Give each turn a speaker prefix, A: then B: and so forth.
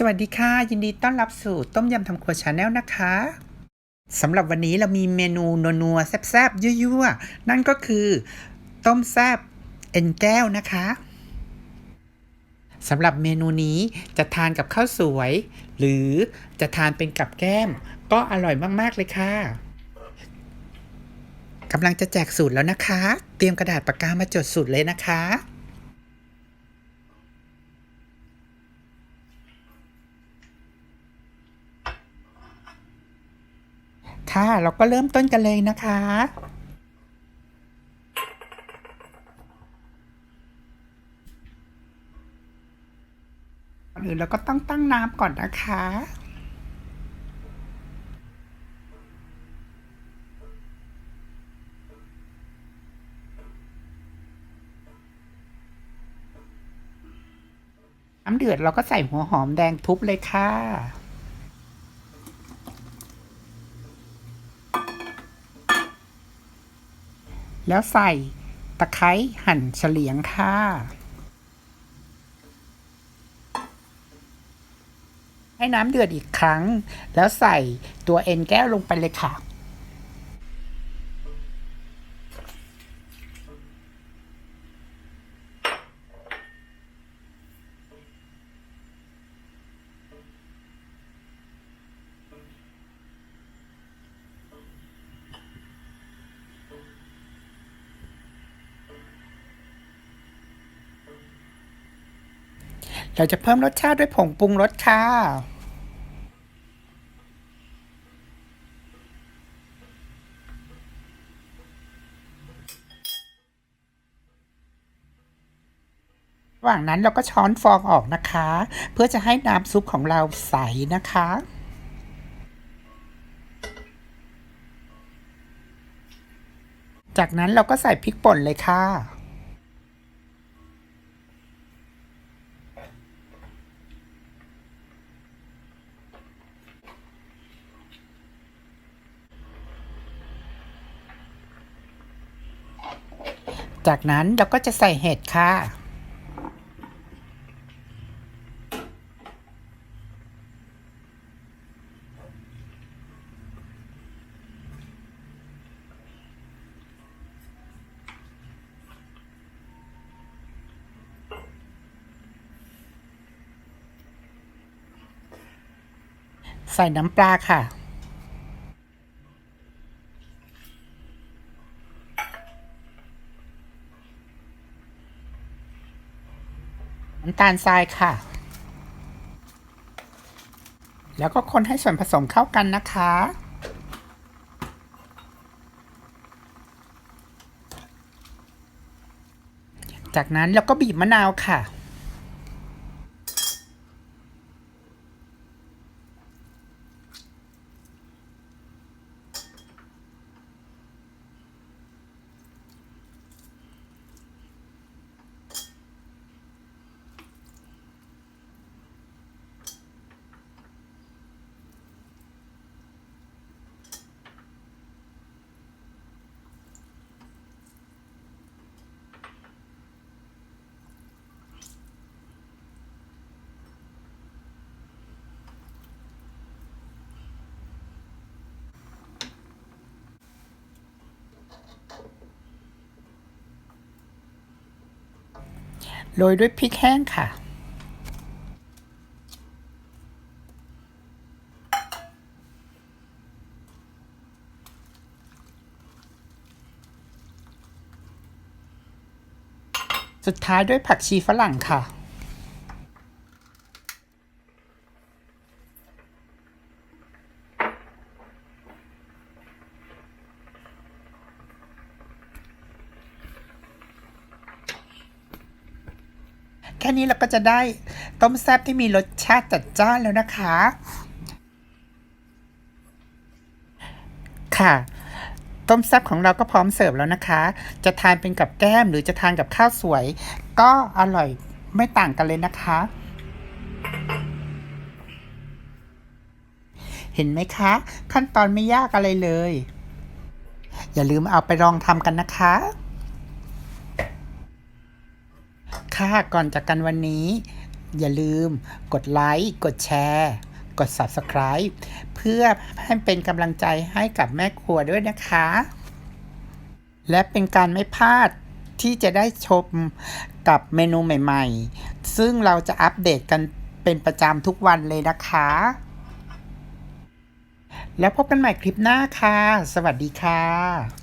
A: สวัสดีค่ะ ยินดีต้อนรับสู่ต้มยำทำครัวชาแนลนะคะสำหรับวันนี้เรามีเมนูนัวๆแซ่บๆยั่วๆ นั่นก็คือ ต้มแซ่บเอ็นแก้วนะคะสำหรับเมนูนี้จะทานกับข้าวสวย หรือจะทานเป็นกับแก้ม ก็อร่อยมากๆเลยค่ะกำลังจะแจกสูตรแล้วนะคะ เตรียมกระดาษปากกามาจดสูตรเลยนะคะ ค่ะ เราก็เริ่มต้นกันเลยนะคะก่อนอื่นเราก็ต้องตั้งน้ำก่อนนะคะน้ำเดือดเราก็ใส่หัวหอมแดงทุบเลยค่ะ แล้วใส่ตะไคร้หั่นเฉลียงค่ะ ให้น้ำเดือดอีกครั้ง แล้วใส่ตัวเอ็นแก้วลงไปเลยค่ะ เราจะเพิ่มรสชาติด้วยผงปรุงรสค่ะระหว่างนั้นเราก็ช้อนฟองออกนะคะ เพื่อจะให้น้ำซุปของเราใสนะคะจากนั้นเราก็ใส่พริกป่นเลยค่ะ จากนั้นเราก็จะใส่เห็ดค่ะ ใส่น้ำปลาค่ะ น้ำตาลทรายค่ะ แล้วก็คนให้ส่วนผสมเข้ากันนะคะ จากนั้นเราก็บีบมะนาวค่ะ โรยด้วยพริกแห้งค่ะ สุดท้ายด้วยผักชีฝรั่งค่ะ แค่นี้เราก็จะได้ต้มแซ่บที่มีรสชาติจัดจ้านแล้วนะคะ ค่ะ ต้มแซ่บของเราก็พร้อมเสิร์ฟแล้วนะคะ จะทานเป็นกับแก้มหรือจะทานกับข้าวสวย ก็อร่อยไม่ต่างกันเลยนะคะ เห็นไหมคะ ขั้นตอนไม่ยากอะไรเลย อย่าลืมเอาไปลองทำกันนะคะ ค่ะ ก่อนจากกันวันนี้ อย่าลืมกดไลค์ กดแชร์ กด Subscribe เพื่อให้เป็นกำลังใจให้กับแม่ครัวด้วยนะคะ และเป็นการไม่พลาดที่จะได้ชมกับเมนูใหม่ ๆ ซึ่งเราจะอัปเดตกันเป็นประจำทุกวันเลยนะคะ แล้วพบกันใหม่คลิปหน้าค่ะ สวัสดีค่ะ